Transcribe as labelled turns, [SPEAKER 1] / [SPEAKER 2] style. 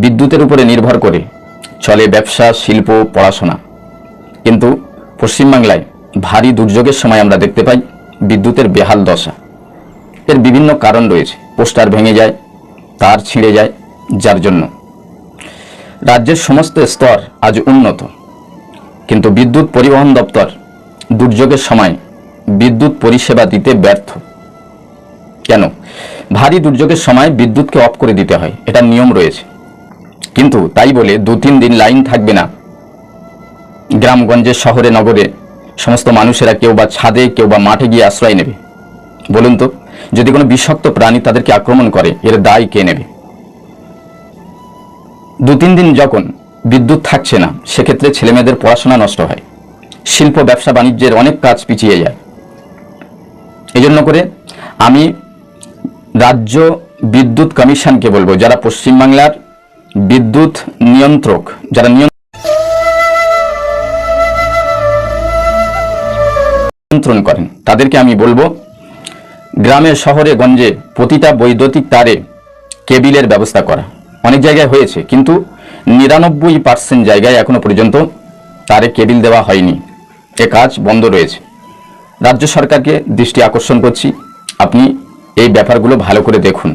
[SPEAKER 1] বিদ্যুতের উপরে নির্ভর করে চলে ব্যবসা, শিল্প, পড়াশোনা। কিন্তু পশ্চিমবাংলায় ভারী দুর্যোগের সময় আমরা দেখতে পাই বিদ্যুতের বেহাল দশা। এর বিভিন্ন কারণ রয়েছে। পোস্টার ভেঙে যায়, তার ছিঁড়ে যায়, যার জন্য। রাজ্যের সমস্ত স্তর আজ উন্নত। কিন্তু বিদ্যুৎ পরিবহন দপ্তর দুর্যোগের সময় বিদ্যুৎ পরিষেবা দিতে ব্যর্থ। কেন? ভারী দুর্যোগের সময় বিদ্যুৎকে অফ করে দিতে হয়। এটা নিয়ম রয়েছে। কিন্তু তাই বলে দু তিন দিন লাইন থাকবে না। গ্রামগঞ্জে শহরে, নগরে সমস্ত মানুষেরা কেউ বা ছাদে, কেউ বা মাঠে গিয়ে আশ্রয় নেবে। বলুন তো, যদি কোনো বিষাক্ত প্রাণী তাদেরকে আক্রমণ করে, এর দায় কে নেবে? দু তিন দিন যখন বিদ্যুৎ থাকছে না, সেক্ষেত্রে ছেলেমেয়েদের পড়াশোনা নষ্ট হয়। শিল্প, ব্যবসা, বাণিজ্যের অনেক কাজ পিছিয়ে যায়। এই জন্য করে আমি রাজ্য বিদ্যুৎ কমিশনকে বলব, যারা পশ্চিমবাংলার বিদ্যুৎ নিয়ন্ত্রক, যারা নিয়ন্ত্রণ করেন, তাদেরকে আমি বলব, গ্রামে, শহরে, গঞ্জে প্রতিটা বৈদ্যুতিক তারে কেবিলের ব্যবস্থা করা। অনেক জায়গায় হয়েছে, কিন্তু নিরানব্বই পার্সেন্ট জায়গায় এখনও পর্যন্ত তারে কেবিল দেওয়া হয়নি। এ কাজ বন্ধ রয়েছে। রাজ্য সরকারকে দৃষ্টি আকর্ষণ করছি। আপনি এই ব্যাপারগুলো ভালো করে দেখুন।